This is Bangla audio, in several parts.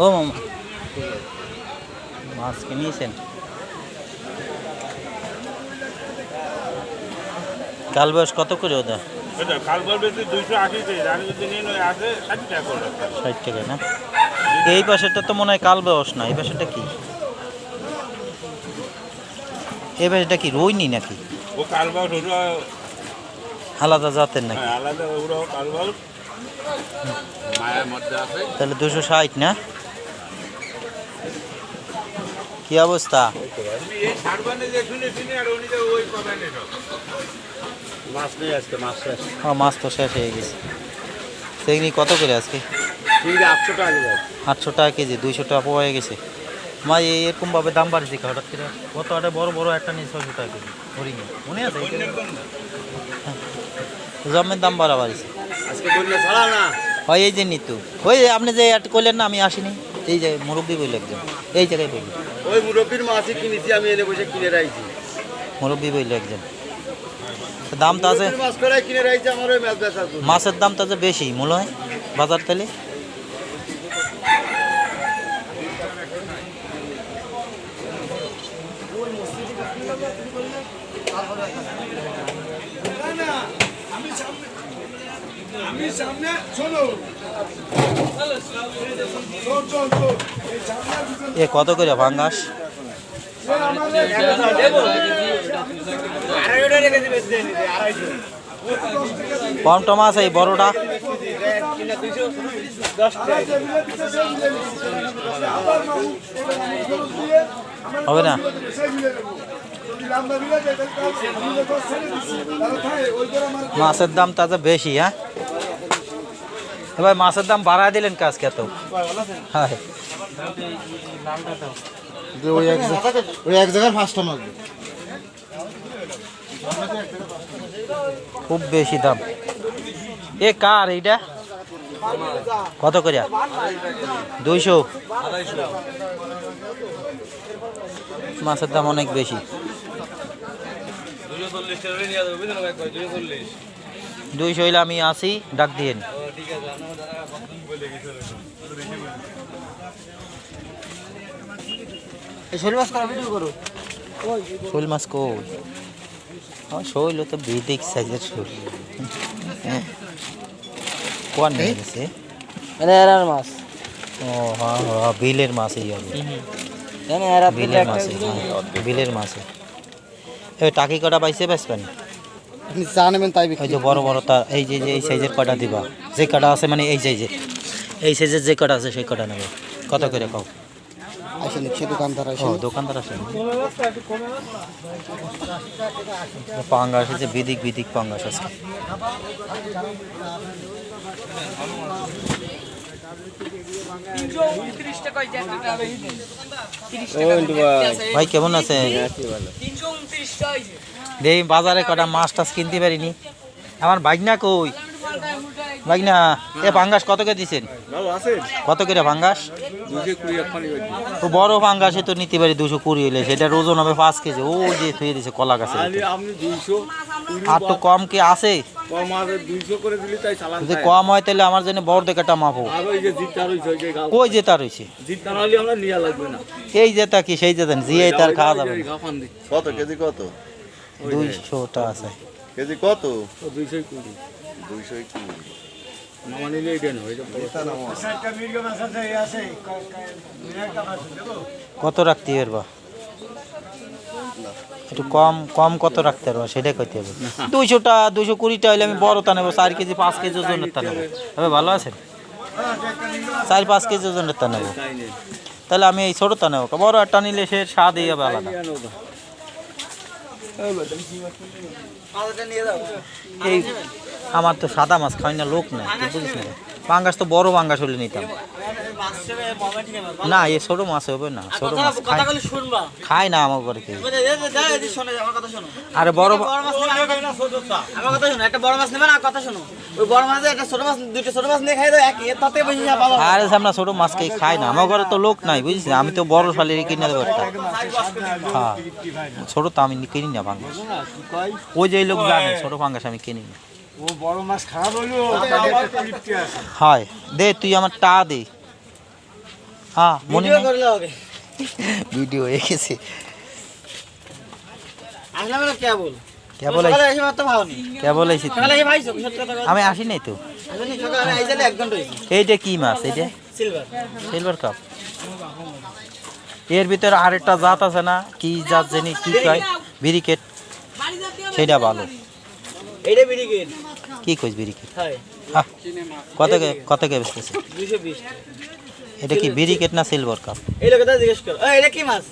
ও মামা। মাছ কিনিয়েছেন কাল বয়স কত করে ওটা ষাট টাকা না? এই পাশেরটা তো মনে হয় কাল বয়স না এই পাশেরটা কি? এই পাশেরটা কি রইনি নাকি? ও আলাদা জাতের নাকি? হ্যাঁ, আলাদা তাহলে দুশো ষাট না কি অবস্থা তুমি এই সারবানে যে শুনে শুনে আর উনি যে ওই পাবেন এটা মাছ তো শেষ হয়ে গেছে। সেগুলি কত করে আজকে? আটশো টাকা কেজি দুইশো টাকা পাওয়া গেছে। মা এরকমভাবে দাম বাড়ছে কি হঠাৎ করে? কত একটা বড় বড় একটা নিয়ে ছশো টাকা কেজি হরিণে মনে আছে? জমের দাম বাড়া বাড়ছে না। হয় এই যে নিতু। ওই আপনি যে করলেন না আমি আসিনি। এই যে মুরব্বী বলল একজন। এই জায়গায় বলল ওই মুরব্বীর মাছই কিনেছি আমি এনে বসে কিনে রাখছি মুরব্বী বলল একজন। দাম তো আছে মাছ করে কিনে রাখছি আমার ওই মাছ বেচা মাছের দাম তো আছে বেশি মূল্য হয় বাজার তেলে আমি সামনে শোনো। এ, কত করে ভাঙ্গাস? কম টমা এই বড়টা? হবে না? মাছের দাম তাতে বেশি হ্যাঁ? এবার মাছের দাম বাড়ায় দিলেন কাজ কে তো? হ্যাঁ। ওই এক জায়গায় ওই এক জায়গায় ফার্স্টটা মারবে খুব বেশি দাম। এ কার এইটা? কত করে দুইশো। মাছের দাম অনেক বেশি। দুইশো হইলে আমি আসি ডাক দিয়েন শোল মাছ করা ভিডিও করো? শোল মাছ কই? হ্যাঁ শৈল তো বেদিক সাইজের শৈল। হ্যাঁ। কোন নিয়ে গেছে এরার মাছ। ও হ্যাঁ হ্যাঁ বিলের মাছ এই হবে। বিলের মাছ বিলের মাছ। এই। টাকি কটা পাইছে বেসবেন আপনি চা নেবেন তাই ওই যে বড় বড় তার এই যে এই সাইজের কটা দিবা? যে কটা আছে মানে এই সাইজের এই সাইজের যে কটা আছে সেই কটা নেবে। কত করে কও? আসেন সে দোকানদার আসেন দোকানদার আছে পাঙ্গাস আছে বিদিক বিদিক পাঙ্গাস আছে। ভাই কেমন আছে? দেই বাজারে কটা মাছ টাছ কিনতে পারিনি। আমার বাইকনা কই? বাইকনা এ পাঙ্গাস কত করে দিছেন? কত করে পাঙ্গাস ও বড় পাঙ্গাসে তো নিতে পারি দুশো কুড়ি হইলে। সেটা ওজন হবে পাঁচ কেজি। ও যে থুয়ে দিছে কলা গাছে আর তো কম কি আছে? কম আছে দুইশো করে দিলে তাই চালান যদি কম হয় তাহলে আমার জন্য বড় দেখাটা মাপো আর ওই যে জিতটা রয়েছে ওই যে গাল কই জেতা রয়েছে জিতটা না হলে আমরা নিয়ে লাগবে না। এই জেতা কি সেই জেতেন জিয়ে তার খাওয়া যাবে কত কেজি কত? দুইশোটা আছে। কেজি কত? কুড়ি। দুইশো কুড়ি। নামা নিলে এটা না কত রাখতে পারবা? একটু কম কম কত রাখতে পারবা সেটাই কইতে হবে। দুইশোটা দুইশো কুড়িটা হইলে আমি বড়টা নেব চার কেজি পাঁচ কেজি ওজনের তা নেব। তবে ভালো আছেন? চার পাঁচ কেজি ওজনের তা নেব তাহলে আমি এই ছোটটা নেব বড় একটা নিলে সে স্বাদ এই হবে আলাদা। আমার তো সাদা মাছ খাওয়াই না লোক নাই বুঝিস না পাঙ্গাস তো বড় পাঙ্গাস হলে নিতাম। না এ ছোট মাছ হবে না ছোট মাছ। খাই না আমার ঘরে কেউ। শোনো আমার কথা শোনো। আরে বড় বড় মাছ নেবে আমার কথা শোনো একটা বড় মাছ নেবে না কথা শোনো। ওই বড় মাছ একটা ছোট মাছ দুটো ছোট মাছ নিয়ে খাই দাও একই এর তাতে বেশি যা পাবা আরে আমরা ছোট মাছ কে খাই না আমার ঘরে তো লোক নাই বুঝিস আমি তো বড় শালের কিনে দেবো একটা। হ্যাঁ ছোট তো আমি কিনি না পাঙ্গাস। ওই যে লোক জানে ছোট পাঙ্গাস আমি কিনি না। ও বড় মাছ খারাপ তাহলে তৃপ্তি আছে। হয়। দে তুই আমার টা দে। হ্যাঁ মনে ভিডিও বল আমি আসি নাই তো। এইটা কি মাছ এইটা সিলভার সিলভার কাপ এর ভিতরে আরেকটা জাত আছে না? কি জাত জানি কি কয় বিরিকেট সেটা ভালো। এইটা বিরিগেট কি কইস বিরিকেট হয় আহ, কত কত কে বেচতেছে? এটা কি বিরিকেট না সিলভার কাপ? এই লোকটা জিজ্ঞেস কর এই, এটা কি মাছ?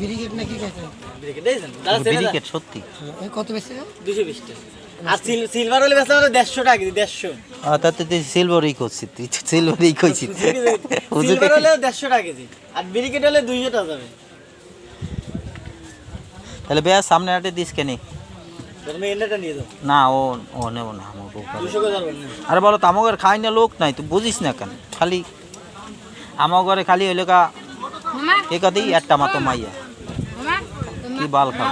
বিরিগেট নাকি কইছে বিরিগেট দেখছেন? দাদা সেটা বিরিকেট সত্যি? কত বেশি দুশো বিশ টাকা। আর সিল- সিলভার হলে বেচা হলে দেড়শো টাকা কেজি দেড়শো। তাতে তুই সিলভারই করছিস তুই সিলভারই কইছিস। সিলভার হলে দেড়শো টাকা কেজি। আর বিরিকেট হলে দুইশো টাকা যাবে। তাহলে বেয়া সামনে হাটে দিস কেনি তুমি এন্ডাটা নিয়ে যাও না ও ও নেব না আরে বলো তো আমার ঘরে খাই না লোক নাই তুই বুঝিস না কেন? খালি আমার ঘরে খালি হইলে কা মামা। এ কাদি একটা মাত্র মাইয়া। কি বাল খাব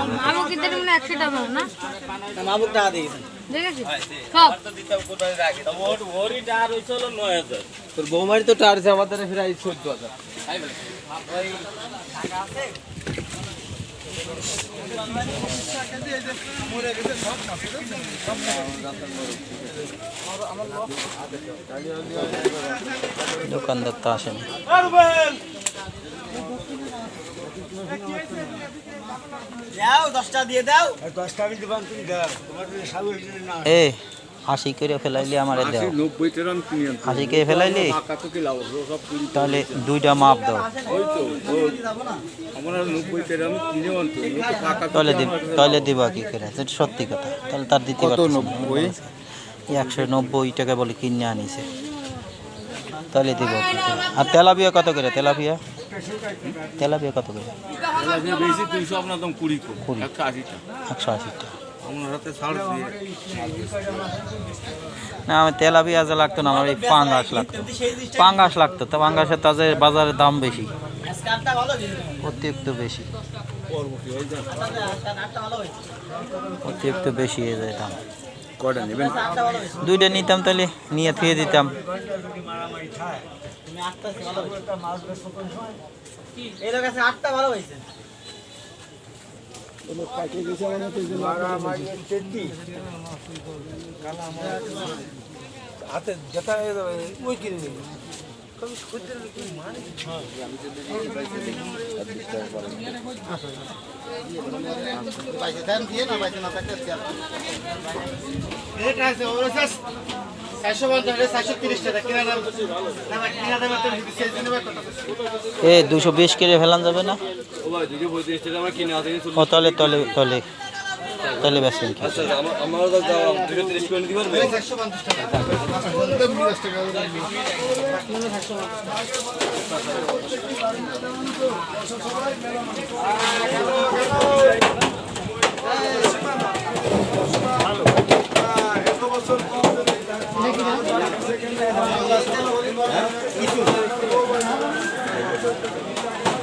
তোর বৌমারি তো টার্স আমাদের প্রায় চোদ্দ হাজার। দোকানদার তো আসেন। দাও দশটা দিয়ে দাও। দশটা ফেলাইলি আমারে দেও। আনতে আশি করে ফেলাইলি আমার তো কি লাভ? হলো? সব তাহলে দুইটা মাপ দাও। তাহলে দিব তাহলে দিবা কি করে? সত্যি কথা। তাহলে তার দিতে কত নব্বই? একশো নব্বই টাকা বলে কিনে আনিছে। তাহলে দিব আর তেলাপিয়া কত করে? তেলাপিয়া? তেলাপিয়া কত করে? একশো আশি না আমি তেলাপিয়া যা লাগতো না আমার এই পাঙ্গাস লাগতো। পাঙ্গাস লাগতো তো পাঙ্গাসের তাজে বাজারে দাম বেশি। অতিরিক্ত বেশি। ভালো হয়েছে। অতিরিক্ত বেশি হয়ে যায় দাম। কটা নেবেন? দুইটা নিতাম তাহলে নিয়ে থুয়ে দিতাম। আটটা ভালো হয়েছে। হাতে যেটা ওই কিনে নিবি দিয়ে না বাইশে না থাকলে এ দুশো বিশ কেজি ফেলান যাবে না? ও তাহলে তাহলে তাহলে তাহলে বেসবেন কি আমার দুশো তিরিশ করে দিতে পারবে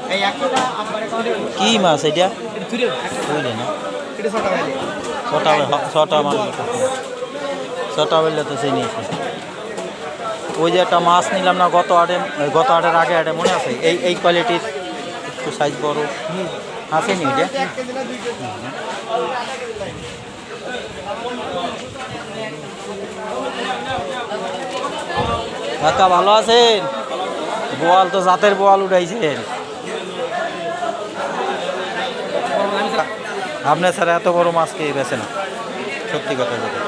এই একটা আমার অ্যাকাউন্টে কি মাছ এটা? ছটা ছটা মাছ তো সেই নিয়েছে। ওই যে একটা মাছ নিলাম না গত আটে গত আটের আগে আটে, মনে আছে? এই এই কোয়ালিটির একটু সাইজ বড়। আসেনি ওইটা কাকা ভালো আছেন? বোয়াল তো জাতের বোয়াল উঠাইছেন। আপনার স্যার এত বড় মাছ খেয়ে বেছে না সত্যি কথা যেটা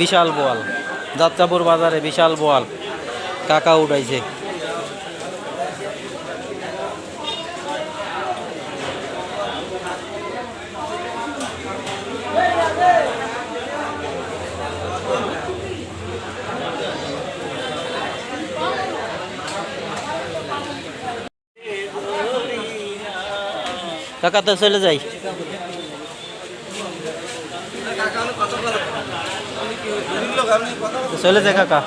বিশাল বোয়াল। যাত্রাপুর বাজারে বিশাল বোয়াল। কাকা উঠাইছে। কাকা তো চলে যাই। চলে যায় কাকা।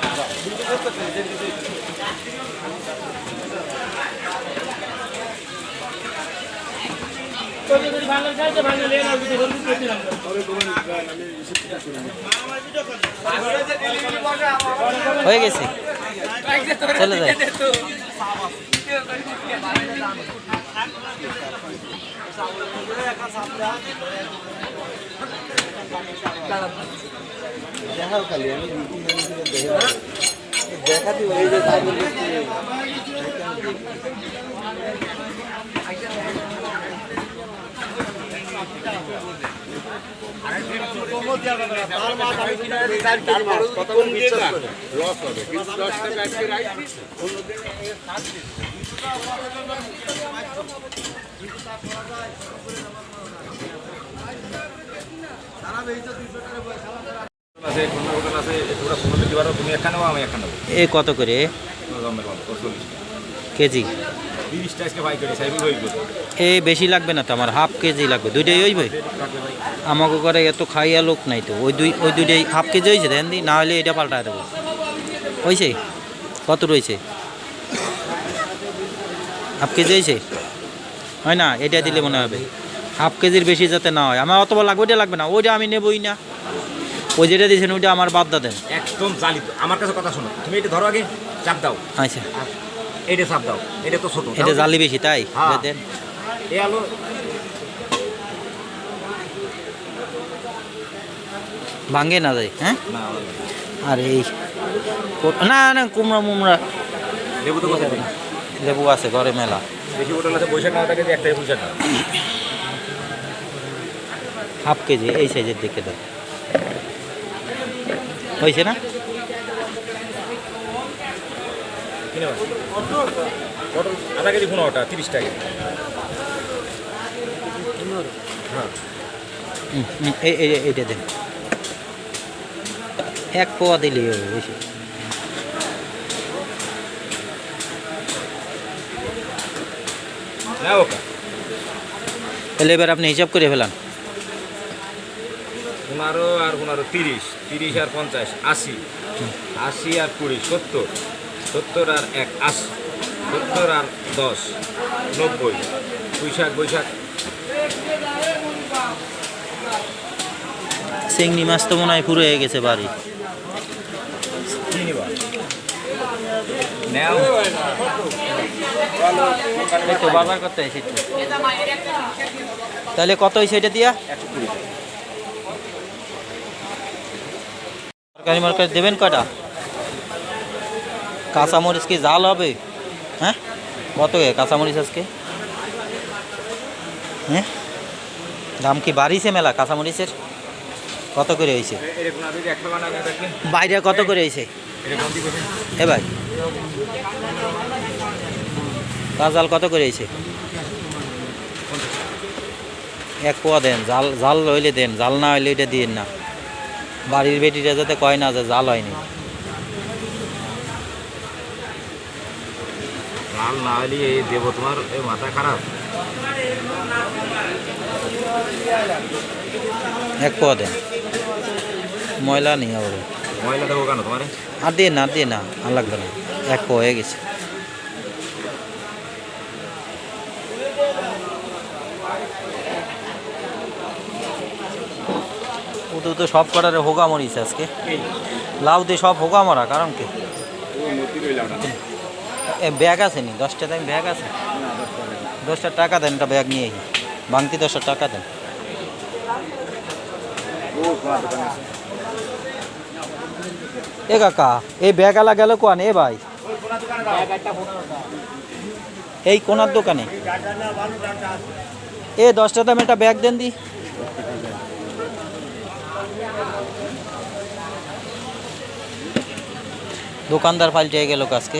হয়ে গেছে। চলে যায় লস হবে কিন্তু দশ টাকা আজকে রাখবি এ কত করে? কেজি? বাই এ বেশি লাগবে না তো, আমার হাফ কেজি লাগবে। দুইটাই হইবে? আমাকে করে এত খাইয়া লোক নাই তো, ওই দুই ওই দুইটাই হাফ কেজি হয়েছে দেন দি, না হলে এটা পাল্টায় দেবো। হয়েছে কত রয়েছে হাফ কেজি হয়েছে? হয় না এটা দিলে মনে হবে। হাফ কেজির বেশি যাতে না হয়। আমার অতবার লাগবে ওইটা লাগবে না। ওইটা আমি নেবই না। ওই যেটা দিয়েছেন ওইটা আমার বাদ দা দেন একদম চালিত আমার কাছে কথা শোনো। তুমি এটা ধরো আগে চাপ দাও। আচ্ছা। এটা চাপ দাও। এটা তো ছোট। এটা জালি বেশি তাই? হ্যাঁ। দেন। এ আলো। ভাঙ্গে না যায় হ্যাঁ? আর এই না না কুমড়া মুমড়া লেবু তো কথা লেবু আছে ঘরে মেলা। বেশি হোটেল আছে বৈশাখ না থাকে একটাই পয়সা না। হাফ কেজি এই সাইজের দিকে দাও হয়েছে না? আধা কেজি তিরিশ টাকা। হ্যাঁ। এইটা দেন এক পোয়া দিলে বেশি না ওকা তাহলে এবার আপনি হিসাব করে ফেলান। পনেরো আর পনেরো তিরিশ তিরিশ আর পঞ্চাশ আশি। আশি আর কুড়ি সত্তর। সত্তর আর এক আশি। সত্তর আর দশ নব্বই। বৈশাখ বৈশাখ। চিংড়ি মাছ তো মনে হয় পুরো হয়ে গেছে বাড়ি। নেও। বাজার করতে এসেছি। তাহলে কত হয়েছে এটা দিয়া? তরকারি মরকারি দেবেন কটা কাঁচামরিচ কি জাল হবে? হ্যাঁ? কত কাঁচামরিচ আজকে? হ্যাঁ? দাম কি বাড়িছে মেলা কাঁচামরিচের? কত করে হয়েছে? বাইরে কত করে হয়েছে? এ ভাই। কাঁচাল কত করে হয়েছে? এক পোয়া দেন জাল জাল হইলে দেন জাল না হইলে এটা দিন না। বাড়ির বেটিটা যাতে কয় না যে জাল হয়নি। লাল না এই দেবো তোমার মাথা খারাপ। এক পোয়া দেন। ময়লা নেই আবার। ময়লা দেবো কেন তোমার? আর দিয়ে না দিয়ে না আর লাগবে না। এক পোয়া হয়ে গেছে। ওদের তো সব কটারে হোগা মরিছে আজকে। লাউ দিয়ে সব হোগা মরা, কারণ কি? ব্যাগ আছে নি? দশটা দাম ব্যাগ আছে? দশটা টাকা দেন একটা ব্যাগ নিয়ে। ভাঙতি দশটা টাকা দেন। এ কাকা, এই ব্যাগ আলা গেল কোয়ান? এ ভাই। এই কোনার দোকানে। এ দশটা দাম একটা ব্যাগ দেন দি। দোকানদার পাল্টে গেল আজকে